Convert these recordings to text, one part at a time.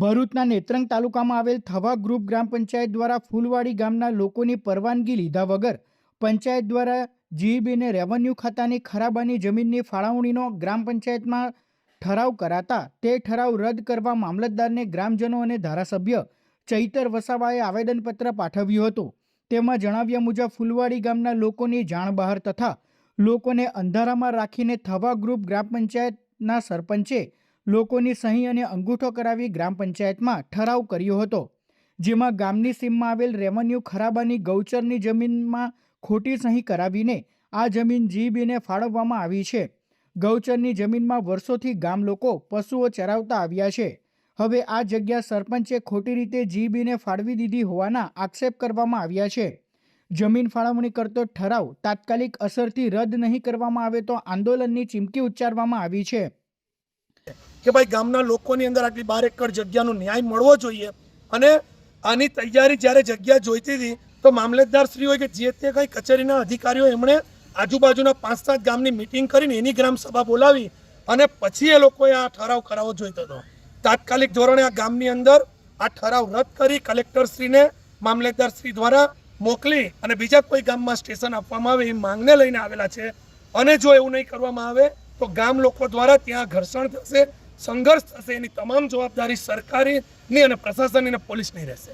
ભરૂચના નેત્રંગ તાલુકામાં આવેલ થવા ગ્રુપ ગ્રામ પંચાયત દ્વારા ફૂલવાડી ગામના લોકોની પરવાનગી લીધા વગર પંચાયત દ્વારા જીઈબીને રેવન્યુ ખાતાની ખરાબાની જમીનની ફાળવણીનો ગ્રામ પંચાયતમાં ઠરાવ કરાતા તે ઠરાવ રદ કરવા મામલતદારને ગ્રામજનો અને ધારાસભ્ય ચૈતર વસાવાએ આવેદનપત્ર પાઠવ્યું હતું. તેમાં જણાવ્યા મુજબ, ફૂલવાડી ગામના લોકોની જાણ બહાર તથા લોકોને અંધારામાં રાખીને થવા ગ્રુપ ગ્રામ પંચાયતના સરપંચે લોકોની સહી અને અંગૂઠો કરાવી ગ્રામ પંચાયતમાં ઠરાવ કર્યો હતો, જેમાં ગામની સીમમાં આવેલ રેવન્યુ ખરાબાની ગૌચરની જમીનમાં ખોટી સહી કરાવીને આ જમીન જીબીને ફાળવવામાં આવી છે. ગૌચરની જમીનમાં વર્ષોથી ગામ લોકો પશુઓ ચરાવતા આવ્યા છે. હવે આ જગ્યા સરપંચે ખોટી રીતે જીબીને ફાળવી દીધી હોવાના આક્ષેપ કરવામાં આવ્યા છે. જમીન ફાળવણી કરતો ઠરાવ તાત્કાલિક અસરથી રદ નહીં કરવામાં આવે તો આંદોલનની ચીમકી ઉચ્ચારવામાં આવી છે. કે ભાઈ ગામના લોકોની અંદર આટલી બાર એકર જગ્યાનો ન્યાય મળવો જોઈએ. અને આની તૈયારી જ્યારે જગ્યા જોઈતી હતી, તો મામલતદાર હોય કે જે તે કંઈ કચેરીના અધિકારીઓ એમણે આજુબાજુના પાંચ સાત ગામની મિટિંગ કરીને એની ગ્રામસભા બોલાવી અને પછી એ લોકોએ આ ઠરાવ કરાવવો જોઈતો હતો. તાત્કાલિક ધોરણે આ ગામની અંદર આ ઠરાવ રદ કરી કલેક્ટર મામલતદારશ્રી મામલતદાર શ્રી દ્વારા મોકલી અને બીજા કોઈ ગામમાં સ્ટેશન આપવામાં આવે એ માંગને લઈને આવેલા છે. અને જો એવું નહીં કરવામાં આવે તો ગામ લોકો દ્વારા ત્યાં ઘર્ષણ થશે, સંઘર્ષ થશે, એની તમામ જવાબદારી સરકારીની અને પ્રશાસનની અને પોલીસની રહેશે.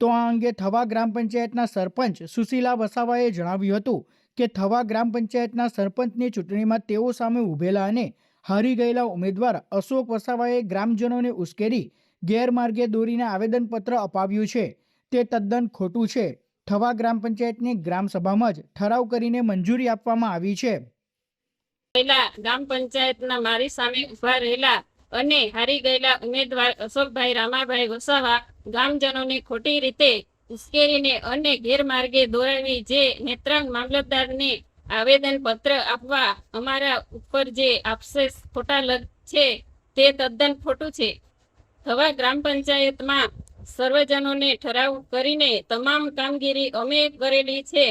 તો આ અંગે થવા ગ્રામ પંચાયતના સરપંચ સુશીલા વસાવાએ જણાવ્યું હતું કે થવા ગ્રામ પંચાયતના સરપંચની ચૂંટણીમાં તેઓ સામે ઊભેલા અને હારી ગયેલા ઉમેદવાર અશોક વસાવાએ ગ્રામજનોને ઉશ્કેરી, ગેરમાર્ગે દોરીને આવેદનપત્ર અપાવ્યું છે. તે તદ્દન ખોટું છે. થવા ગ્રામ પંચાયતની ગ્રામસભામાં જ ઠરાવ કરીને મંજૂરી આપવામાં આવી છે. પહેલા ગ્રામ પંચાયતના મારી સામે ઊભા રહેલા અને હારી ગયેલા ઉમેદવાર અશોકભાઈ, રામાભાઈ વસાવા ગામજનોને ખોટી રીતે ઉશ્કેરીને અને ગેરમાર્ગે દોરાવી જે નેત્રાંગ મામલતદારને આવેદન પત્ર આપવા અમારા ઉપર જે આફસેસ ખોટા લગ છે તે તદ્દન ખોટું છે. થવા ગ્રામ પંચાયતમાં સર્વજનોને ઠરાવ કરીને તમામ કામગીરી અમે કરેલી છે.